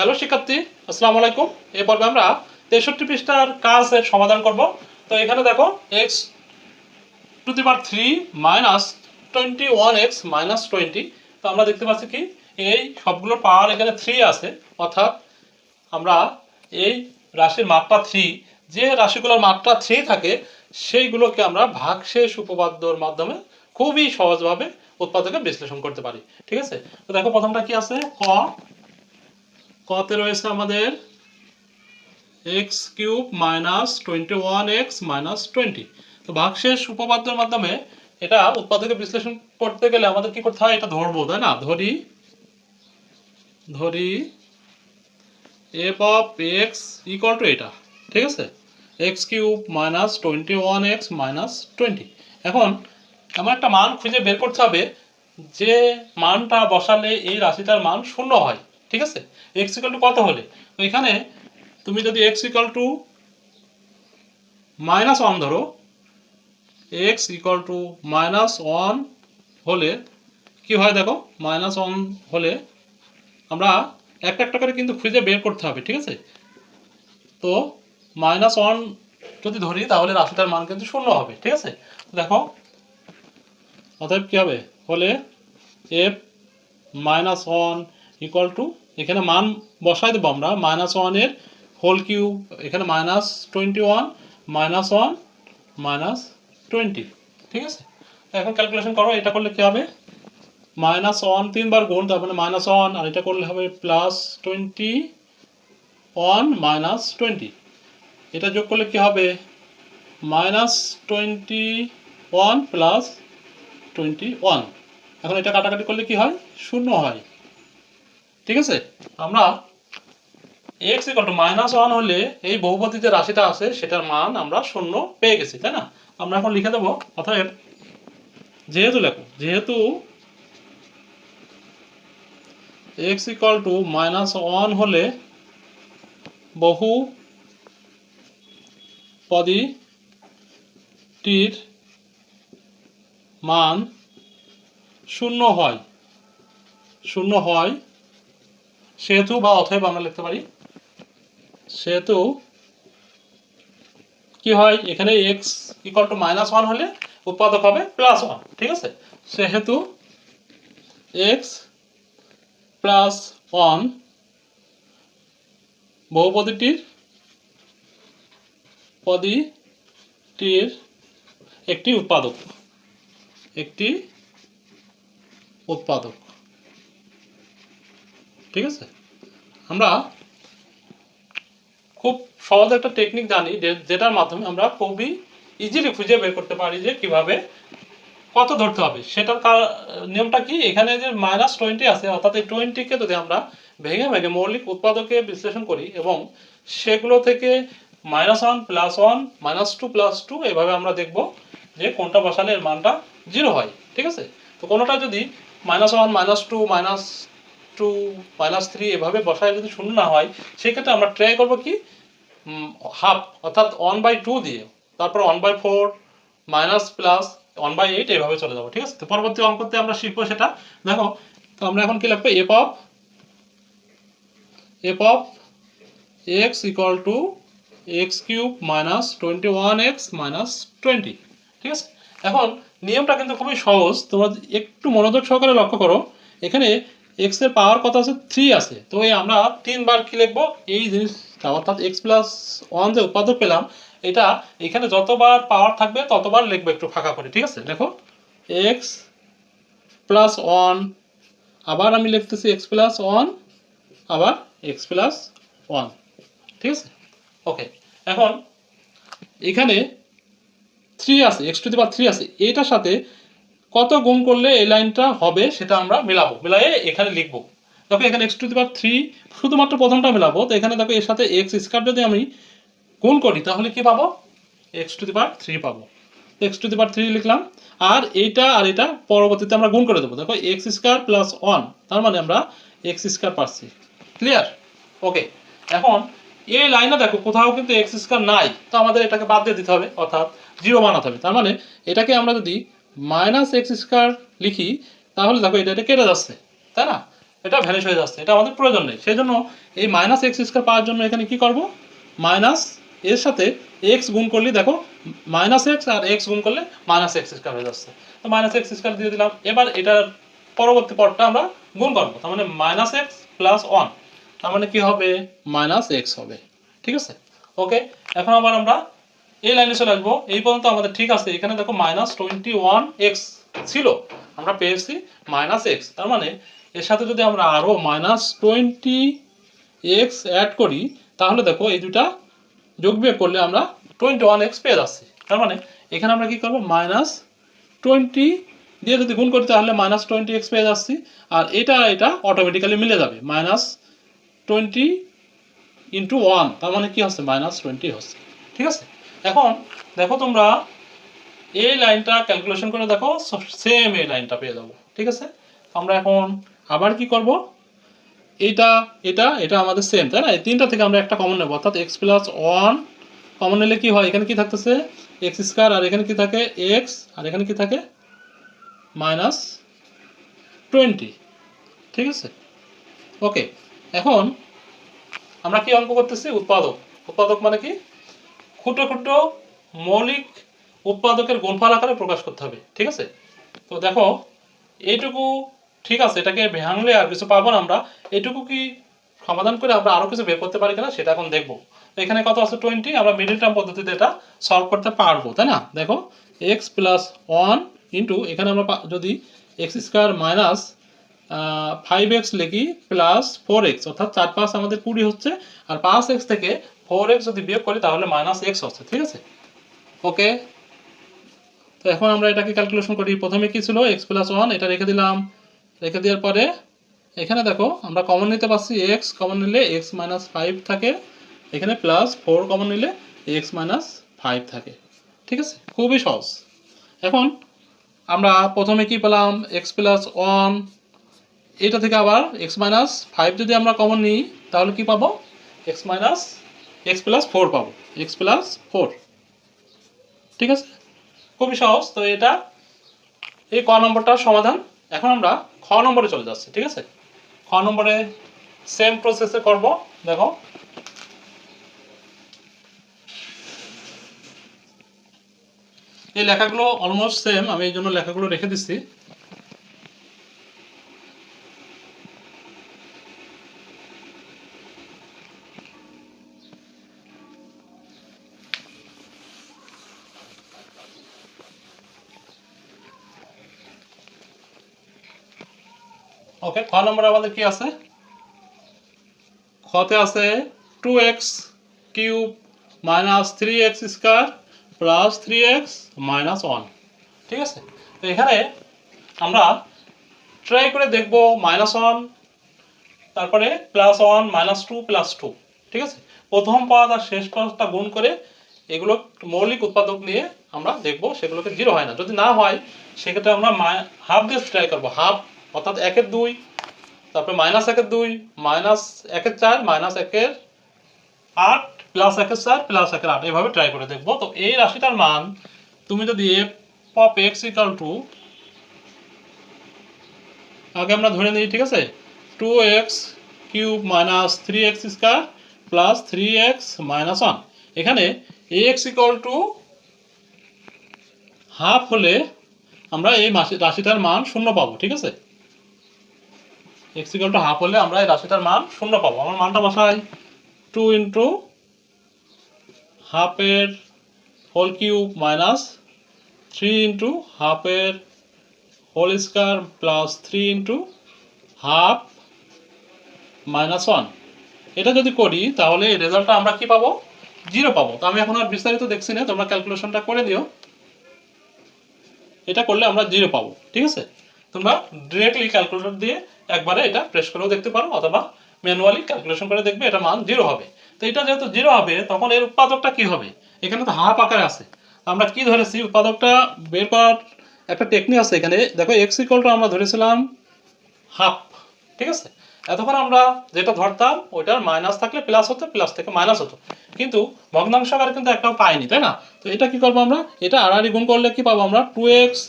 Hello শিক্ষার্থী, আসসালামু আলাইকুম। এই পর্বে আমরা তেষট্টি পৃষ্ঠার কাজের সমাধান করব। তো এখানে দেখো x to the power three minus twenty one x minus twenty. তো আমরা দেখতে পাচ্ছি কি, এই সবগুলোর পাওয়ার এখানে থ্রি আছে। অর্থাৎ আমরা এই রাশির মাত্রা থ্রি, যে রাশিগুলোর মাত্রা থ্রি থাকে, সেইগুলোকে আমরা ভাগশেষ উপপাদ্যর মাধ্যমে খুবই সহজভাবে উৎপাদকে বিশ্লেষণ করতে পারি। ঠিক আছে? তো দেখো প্রথমটা কি আছে, ক কতে রয়েছে আমাদের x cube minus twenty one x minus twenty. তো ভাগশেষ উপপাদ্যের মাধ্যমে এটা উৎপাদকে বিশ্লেষণ করতে গেলে আমাদের কি করতে হয়? এটা ধরবো, তাই না? ধরি ধরি f of x equal to এটা, ঠিক আছে? X cube minus twenty one x minus twenty. এখন আমার একটা মান খুঁজে বের করতে হবে যে মানটা বসালে এই রাশিটার মান শূন্য হয়। ঠিক আছে? এক্স ইকাল টু কত হলে? তো এখানে তুমি যদি x equal to minus one ধরো x equal to minus one হলে কি হয় দেখো? মাইনাস ওয়ান হলে আমরা একটা একটা করে কিন্তু খুঁজে বের করতে হবে, ঠিক আছে? তো মাইনাস ওয়ান যদি ধরি, তাহলে রাশিটার মান কিন্তু শূন্য হবে, ঠিক আছে? দেখো, অতএব কী হবে? হলে f minus one equal to এখানে মান বসাই দেবো আমরা মাইনাস ওয়ানের হোল কিউব এখানে minus twenty one minus one minus twenty ঠিক আছে? এখন ক্যালকুলেশন করো, এটা করলে কী হবে? মাইনাস ওয়ান তিনবার গুণ, তার মানে মাইনাস ওয়ান আর এটা করলে হবে plus twenty one minus twenty এটা যোগ করলে কি হবে? Minus twenty one plus twenty one এখন এটা কাটাকাটি করলে কি হয়? শূন্য হয়। ঠিক আছে? আমরা x equal to minus one হলে এই বহুপদী যে রাশিটা আছে, সেটার মান আমরা শূন্য পেয়ে গেছি, তাই না? আমরা এখন লিখে দেবো, অতএব যেহেতু লেখো, যেহেতু x equal to minus one হলে বহু পদীটির মান শূন্য হয়। শূন্য হয় সেহেতু বা অথবা আমরা লিখতে পারি। সেহেতু কি হয়? এখানে x equal to minus one হলে উৎপাদক হবে প্লাস ওয়ান ঠিক আছে? সেহেতু এক্স প্লাস ওয়ান বহুপদীটির পদীটির একটি উৎপাদক একটি উৎপাদক। ঠিক আছে? আমরা খুব সহজ একটা টেকনিক জানি যেটার মাধ্যমে আমরা খুবই ইজিলি খুঁজে বের করতে পারি যে কীভাবে কত ধরতে হবে। সেটার কার- নিয়মটা কি? এখানে যে মাইনাস টোয়েন্টি আছে, অর্থাৎ এই টোয়েন্টিকে যদি আমরা ভেঙে ভেঙে মৌলিক উৎপাদকে বিশ্লেষণ করি এবং সেগুলো থেকে minus one plus one minus two plus two এভাবে আমরা দেখব যে কোনটা বসালে এর মানটা জিরো হয়। ঠিক আছে? তো কোনোটা যদি minus one minus two minus two minus three এভাবে বসায় যদি শূন্য না হয়, সেক্ষেত্রে আমরা ট্রাই করব কি? হাফ অর্থাৎ ওয়ান বাই টু দিয়ে। তারপর one by four minus plus one by eight এভাবে চলে যাব, ঠিক আছে? তো পরবর্তী অঙ্কতে আমরা শিখব সেটা। দেখো, তো আমরা এখন কি লিখব? F of f of x equal to x cube minus twenty one x minus twenty ঠিক আছে? এখন, নিয়মটা কিন্তু খুবই সহজ। তোমরা একটু মনোযোগ সহকারে লক্ষ্য করো। এখানে এক্সের পাওয়ার কত আছে? থ্রি আছে। তো এই আমরা তিনবার কি লিখব? এই জিনিসটা অর্থাৎ এক্স প্লাস ওয়ান যে উৎপাদক পেলাম, এটা এখানে যতবার পাওয়ার থাকবে, ততবার লিখব একটু ফাঁকা করে, ঠিক আছে? দেখো এক্স প্লাস ওয়ান আবার আমি লিখতেছি এক্স প্লাস ওয়ান আবার এক্স প্লাস ওয়ান ঠিক আছে? ওকে এখন এখানে থ্রি আছে x to the power three আছে। এটার সাথে কত গুণ করলে এই লাইনটা হবে সেটা আমরা মেলাবো। মেলায়ে এখানে লিখব। দেখো এখানে x to the power three শুধুমাত্র প্রথমটা মেলাবো, তো এখানে দেখো এর সাথে এক্স স্কোয়ার যদি আমি গুণ করি, তাহলে কি পাবো? X to the power three পাবো। X to the power three লিখলাম, আর এইটা আর এটা পরবর্তীতে আমরা গুণ করে দেবো। দেখো এক্স স্কোয়ার প্লাস ওয়ান তার মানে আমরা এক্স স্কোয়ার পাচ্ছি। ক্লিয়ার ওকে এখন এই লাইনে দেখো, কোথাও কিন্তু এক্স স্কোয়ার নাই, তো আমাদের এটাকে বাদ দিয়ে দিতে হবে, অর্থাৎ জিরো বানাতে হবে। তার মানে এটাকে আমরা যদি মাইনাস এক্স স্কোয়ার লিখি, তাহলে দেখো এটা এটা কেটে যাচ্ছে, তাই না? এটা ভ্যানিশ হয়ে যাচ্ছে, এটা আমাদের প্রয়োজন নেই। সেই জন্য এই মাইনাস এক্স স্কোয়ার পাওয়ার জন্য এখানে কি করব? মাইনাস এর সাথে এক্স গুণ করলে, দেখো, মাইনাস এক্স আর এক্স গুণ করলে মাইনাস এক্স স্কোয়ার হয়ে যাচ্ছে। তো মাইনাস এক্স স্কোয়ার দিয়ে দিলাম। এবার এটার পরবর্তী পদটা আমরা গুণ করব, তার মানে মাইনাস এক্স প্লাস ওয়ান তার মানে কি হবে? মাইনাস এক্স হবে, ঠিক আছে? ওকে, এখন আবার আমরা এই লাইনে চলে আসব। এই পর্যন্ত আমাদের ঠিক আছে। এখানে দেখো মাইনাস টোয়েন্টি ওয়ান এক্স ছিল। আমরা পেয়েছি মাইনাস এক্স তার মানে এর সাথে যদি আমরা আরও মাইনাস টোয়েন্টি এক্স অ্যাড করি, তাহলে দেখো এই দুটা যোগ বিয়োগ করলে আমরা টোয়েন্টি ওয়ান এক্স পেয়ে যাচ্ছি। তার মানে এখানে আমরা কি করব? মাইনাস টোয়েন্টি দিয়ে যদি গুণ করি, তাহলে মাইনাস টোয়েন্টি এক্স পেয়ে যাচ্ছি। আর এটা এটা অটোমেটিক্যালি মিলে যাবে। মাইনাস টোয়েন্টি ইন্টু ওয়ান তার মানে কি হচ্ছে? মাইনাস টোয়েন্টি হচ্ছে। ঠিক আছে? এখন দেখো তোমরা এই লাইনটা ক্যালকুলেশন করে দেখো সেম এই লাইনটা পেয়ে যাব, ঠিক আছে? আমরা এখন আবার কি করব? এটা এটা এটা আমাদের সেম তাই না? এই তিনটা থেকে আমরা একটা কমন নেব, অর্থাৎ এক্স প্লাস ওয়ান কমন নিলে কি হয়? এখানে কি থাকতেছে? এক্স স্কোয়ার আর এখানে কি থাকে? এক্স আর এখানে কি থাকে? মাইনাস টোয়েন্টি ঠিক আছে? ওকে এখন আমরা কি অঙ্ক করতেছি? উৎপাদক। উৎপাদক মানে কি? ক্ষুদ্র ক্ষুদ্র মৌলিক উৎপাদকের গুণফল আকারে প্রকাশ করতে হবে, ঠিক আছে? তো দেখো, এইটুকু ঠিক আছে, এটাকে ভাঙলে আর কিছু পাবো না আমরা। এটুকু কি সমাধান করে আমরা আরও কিছু বের করতে পারি কিনা সেটা এখন দেখব। এখানে কত আছে? টোয়েন্টি আমরা মিডিল টার্ম পদ্ধতিতে এটা সলভ করতে পারব, তাই না? দেখো এক্স প্লাস ওয়ান ইন্টু এখানে আমরা যদি x square minus five x লিখি প্লাস ফোর এক্স অর্থাৎ চার পাঁচ আমাদের কুড়ি হচ্ছে, আর পাঁচ এক্স থেকে ফোর এক্স যদি বিয়োগ করি তাহলে মাইনাস এক্স হচ্ছে, ঠিক আছে? ওকে তো এখন আমরা এটাকে ক্যালকুলেশন করি। প্রথমে কি ছিল? এক্স প্লাস ওয়ান এটা রেখে দিলাম। রেখে দেওয়ার পরে, এখানে দেখো, আমরা কমন নিতে পারছি এক্স কমন নিলে এক্স মাইনাস ফাইভ থাকে। এখানে প্লাস ফোর কমন নিলে এক্স মাইনাস ফাইভ থাকে। ঠিক আছে? খুবই সহজ। এখন আমরা প্রথমে কি পেলাম? এক্স প্লাস ওয়ান এটা থেকে আবার এক্স মাইনাস ফাইভ যদি আমরা কমন নিই, তাহলে কি পাবো? X minus x plus four পাবো। এক্স প্লাস ফোর ঠিক আছে? খুবই সহজ। তো এটা এই ক নম্বরটার সমাধান। এখন আমরা খ নম্বরে চলে যাচ্ছি, ঠিক আছে? খ নম্বরে সেম প্রসেসে করব। দেখো। এই লেখাগুলো অলমোস্ট সেম আমি এই জন্য লেখাগুলো রেখে দিচ্ছি। ওকে খ নম্বরে আমাদের কি আছে? খতে আছে two x cube minus three x square plus three x minus one ঠিক আছে? তো এখানে আমরা ট্রাই করে দেখব মাইনাস ওয়ান তারপরে plus one minus two plus two ঠিক আছে? প্রথম পদ আর শেষ পদটা গুণ করে এগুলো মৌলিক উৎপাদক নিয়ে আমরা দেখব সেগুলোকে জিরো হয় না। যদি না হয়, সেক্ষেত্রে আমরা হাফ দিয়ে ট্রাই করব। হাফ অর্থাৎ একের দুই, তারপরে মাইনাস একের দুই মাইনাস একের চার মাইনাস একের আট প্লাস একের চার প্লাস একের আট। এভাবে ট্রাই করে দেখব। তো এই রাশিটার মান তুমি যদি f of x equal to আগে আমরা ধরে নিই, ঠিক আছে? Two x cube minus three x square plus three x minus one এখানে এক্স ইকাল টু হাফ হলে আমরা এই রাশিটার মান শূন্য পাবো, ঠিক আছে? এক্স টু হাফ হলে আমরা এই রাশিটার মান শূন্য পাবো। আমার মানটা বসাই টু ইন্টু হাফের whole cube minus three into হাফের whole square plus three into half minus one এটা যদি করি, তাহলে এই রেজাল্টটা আমরা কি পাবো? জিরো পাবো। তো আমি এখন আর বিস্তারিত দেখছি না, তোমরা ক্যালকুলেশনটা করে দিও। এটা করলে আমরা জিরো পাবো, ঠিক আছে? তোমরা ডিরেক্টলি ক্যালকুলেটর দিয়ে একবারে এটা প্রেস করেও দেখতে পারো, অথবা ম্যানুয়ালি ক্যালকুলেশন করে দেখবে এটা মান জিরো হবে। তো এটা যেহেতু জিরো হবে, তখন এর উৎপাদকটা কি হবে? এখানে তো হাফ আকারে আছে। আমরা কি ধরেছি, উৎপাদকটা বের করার একটা টেকনিক আছে এখানে। দেখো এক্স ইকলটা আমরা ধরেছিলাম হাফ ঠিক আছে? এতক্ষণ আমরা যেটা ধরতাম, ওইটার মাইনাস থাকলে প্লাস হতো প্লাস থেকে মাইনাস হতো। কিন্তু ভগ্নাংশ আকারে কিন্তু একটাও পাইনি, তাই না? তো এটা কি করব আমরা? এটা আড়াআড়ি গুণ করলে কি পাবো আমরা? টু এক্স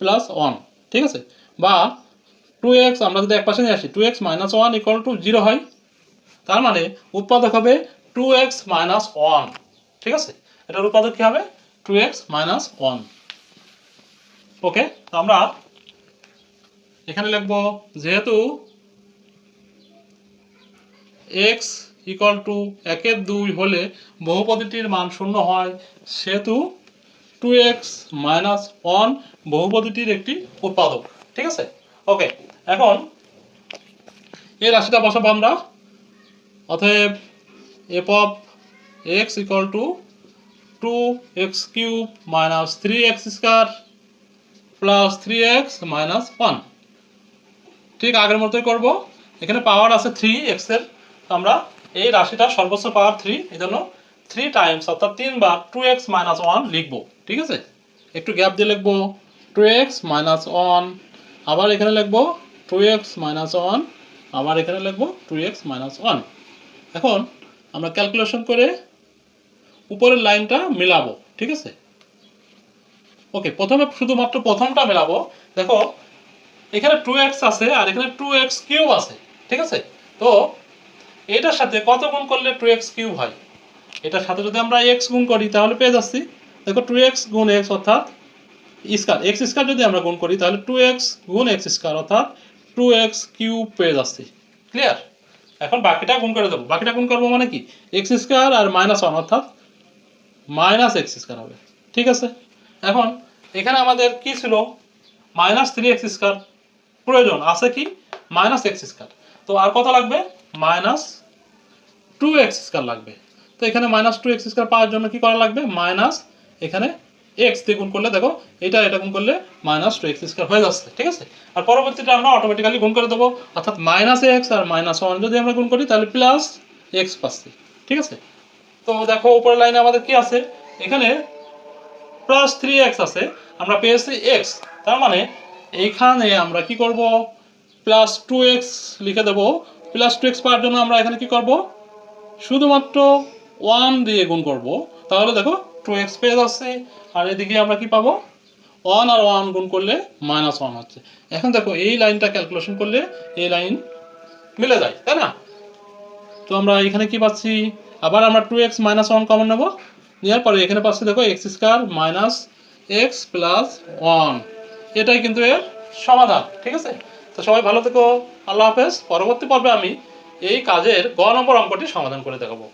প্লাস ওয়ান ঠিক আছে? বা টু এক্স আমরা যদি এক পাশে নিয়ে আসি two x minus one equal to zero হয়, তার মানে উৎপাদক হবে টু এক্স মাইনাস ওয়ান ঠিক আছে? এটার উৎপাদক কী হবে? Two x minus one okay তো আমরা এখানে লিখব, যেহেতু এক্স ইকুয়াল টু একের দুই হলে বহুপদীটির মান শূন্য হয়, সেহেতু টু এক্স মাইনাস ওয়ান বহুপদীটির একটি উৎপাদক। ঠিক আছে? ওকে এখন এই রাশিটা বসাবো আমরা। অতএব f of x equal to two x cube minus three x square plus three x minus one ঠিক আগের মতোই করব। এখানে পাওয়ার আছে থ্রি এক্সের আমরা এই রাশিটা সর্বোচ্চ পাওয়ার থ্রি এই জন্য থ্রি টাইমস অর্থাৎ তিনবার টু এক্স মাইনাস ওয়ান লিখব। ঠিক আছে? একটু গ্যাপ দিয়ে লিখব। টু এক্স মাইনাস ওয়ান আবার এখানে লিখব টু এক্স মাইনাস ওয়ান আবার এখানে লিখব টু এক্স মাইনাস ওয়ান এখন আমরা ক্যালকুলেশন করে উপরের লাইনটা মিলাবো, ঠিক আছে? ওকে, প্রথমে শুধুমাত্র প্রথমটা মেলাবো। দেখো, এখানে টু এক্স আছে আর এখানে টু এক্স কিউব আছে, ঠিক আছে? তো এটার সাথে কত গুণ করলে টু এক্স কিউব হয়? এটার সাথে যদি আমরা এক্স গুণ করি, তাহলে পেয়ে যাচ্ছি। দেখো টু এক্স গুণ এক্স অর্থাৎ স্কার এক্স স্কার যদি আমরা গুণ করি, তাহলে টু এক্স গুণ এক্স স্কার অর্থাৎ টু এক্স কিউব পেয়ে যাচ্ছি। ক্লিয়ার এখন বাকিটা গুণ করে দেবো। বাকিটা গুণ করব মানে কি? এক্স স্কোয়ার আর মাইনাস ওয়ান অর্থাৎ মাইনাস এক্স স্কোয়ার হবে। ঠিক আছে? এখন এখানে আমাদের কি ছিল? Minus three x square. প্রয়োজন আছে কি? Minus x square. তো আর কত লাগবে? মাইনাস টু এক্স স্কোয়ার লাগবে। তো এখানে মাইনাস টু এক্স স্কোয়ার পাওয়ার জন্য কি করা লাগবে? মাইনাস এখানে এক্স দিয়ে গুণ করলে দেখো, এটা এটা গুণ করলে মাইনাস টু এক্স স্কোয়ার হয়ে যাচ্ছে, ঠিক আছে? আর পরবর্তীতে আমরা অটোমেটিক্যালি গুণ করে দেবো, অর্থাৎ মাইনাস এক্স আর মাইনাস ওয়ান যদি আমরা গুণ করি, তাহলে প্লাস এক্স পাচ্ছি ঠিক আছে? তো দেখো, উপরের লাইনে আমাদের কি আছে? এখানে প্লাস থ্রি এক্স আছে, আমরা পেয়েছি এক্স তার মানে এইখানে আমরা কি করব? প্লাস টু এক্স লিখে দেবো প্লাস টু এক্স পাওয়ার জন্য আমরা এখানে কি করব? শুধুমাত্র ওয়ান দিয়ে গুণ করব, তাহলে দেখো টু এক্স পেয়ে যাচ্ছে আর এদিকে আমরা কি পাবো? ওয়ান আর ওয়ান গুণ করলে মাইনাস ওয়ান হচ্ছে। এখন দেখো, এই লাইনটা ক্যালকুলেশন করলে এই লাইন মিলে যায়, তাই না? তো আমরা এখানে কি পাচ্ছি? আবার আমরা two x minus one common নেব। নেওয়ার পরে এখানে পাচ্ছি, দেখো x square minus x plus one এটাই কিন্তু এর সমাধান, ঠিক আছে? তো সবাই ভালো থেকো, আল্লাহ হাফেজ। পরবর্তী পর্বে আমি এই কাজের গ নম্বর অঙ্কটি সমাধান করে দেখাবো।